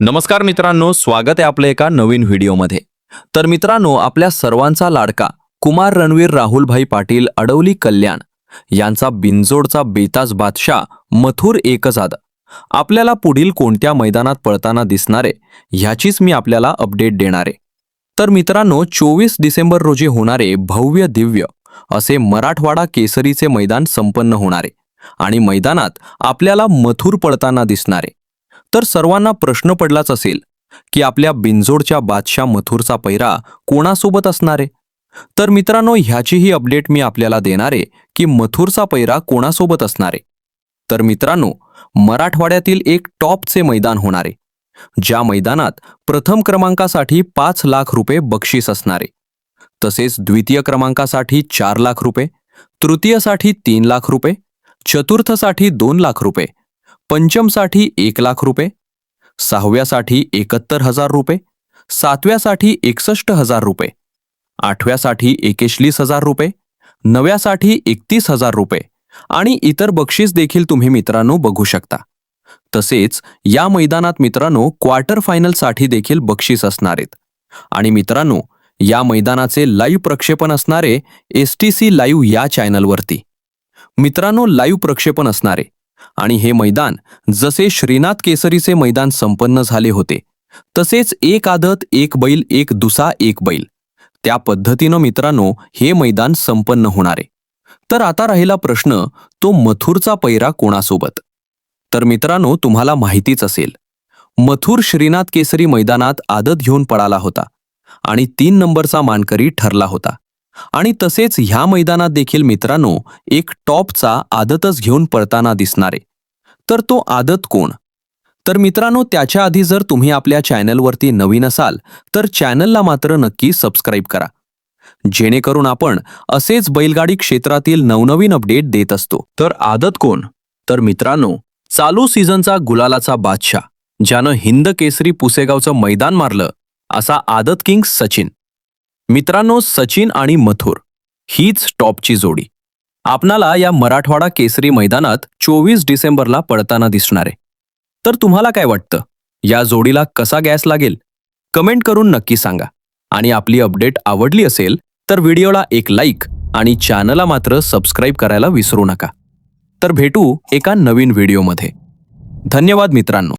नमस्कार मित्रांनो स्वागत आहे आपल्या एका नवीन व्हिडिओमध्ये. तर मित्रांनो आपल्या सर्वांचा लाडका कुमार रणवीर राहुलभाई पाटील अडवली कल्याण यांचा बिनजोडचा बेताज बादशाह मथुर एकजाद आपल्याला पुढील कोणत्या मैदानात पळताना दिसणारे ह्याचीच मी आपल्याला अपडेट देणार. आहे तर मित्रांनो चोवीस डिसेंबर रोजी होणारे भव्य दिव्य असे मराठवाडा केसरीचे मैदान संपन्न होणारे आणि मैदानात आपल्याला मथुर पळताना दिसणारे. तर सर्वांना प्रश्न पडलाच असेल की आपल्या बिंजोडच्या बादशाह मथुरचा पैरा कोणासोबत असणार आहे? तर मित्रांनो ह्याचीही अपडेट मी आपल्याला देणार आहे की मथुरचा पैरा कोणासोबत असणार आहे? तर मित्रांनो मराठवाड्यातील एक टॉपचे मैदान होणार आहे ज्या मैदानात प्रथम क्रमांकासाठी पाच लाख रुपये बक्षीस असणारे तसेच द्वितीय क्रमांकासाठी चार लाख रुपये तृतीयसाठी तीन लाख रुपये चतुर्थसाठी दोन लाख रुपये पंचमसाठी एक लाख रुपये सहाव्यासाठी एकाहत्तर हजार रुपये सातव्यासाठी एकसष्ट हजार रुपये आठव्यासाठी एकेचाळीस हजार रुपये नव्यासाठी एकतीस हजार रुपये आणि इतर बक्षीस देखील तुम्ही मित्रांनो बघू शकता. तसेच या मैदानात मित्रांनो क्वार्टर फायनलसाठी देखील बक्षीस असणार आहेत. आणि मित्रांनो या मैदानाचे लाईव्ह प्रक्षेपण असणारे एस टी सी लाईव्ह या चॅनलवरती. मित्रांनो लाईव्ह प्रक्षेपण असणारे आणि हे मैदान जसे श्रीनाथ केसरीचे मैदान संपन्न झाले होते तसेच एक आदत एक बैल एक दुसा एक बैल. त्या पद्धतीनं मित्रांनो हे मैदान संपन्न होणारे तर आता राहिला प्रश्न तो मथुरचा पैरा कोणासोबत? तर मित्रांनो तुम्हाला माहितीच असेल मथुर श्रीनाथ केसरी मैदानात आदत घेऊन पळाला होता आणि तीन नंबरचा मानकरी ठरला होता. आणि तसेच ह्या मैदानात देखील मित्रांनो एक टॉपचा आदतच घेऊन पळताना दिसणारे. तर तो आदत कोण? तर मित्रांनो त्याच्या आधी जर तुम्ही आपल्या चॅनलवरती नवीन असाल तर चॅनलला मात्र नक्की सबस्क्राईब करा. जेणेकरून आपण असेच बैलगाडी क्षेत्रातील नवनवीन अपडेट देत असतो. तर आदत कोण? तर मित्रांनो चालू सीझनचा गुलालाचा बादशाह ज्यानं हिंद केसरी पुसेगावचं मैदान मारलं असा आदत किंग सचिन. मित्रांनो सचिन आणि मथुर हीच टॉपची जोडी. आपणाला या मराठवाडा केसरी मैदानात चोवीस डिसेंबरला पडताना दिसणार. आहे तर तुम्हाला काय वाटतं? या जोडीला कसा गॅस लागेल? कमेंट करून नक्की सांगा. आणि आपली अपडेट आवडली असेल तर व्हिडिओला एक लाईक आणि चॅनलला मात्र सबस्क्राईब करायला विसरू नका. तर भेटू एका नवीन व्हिडिओमध्ये. धन्यवाद मित्रांनो.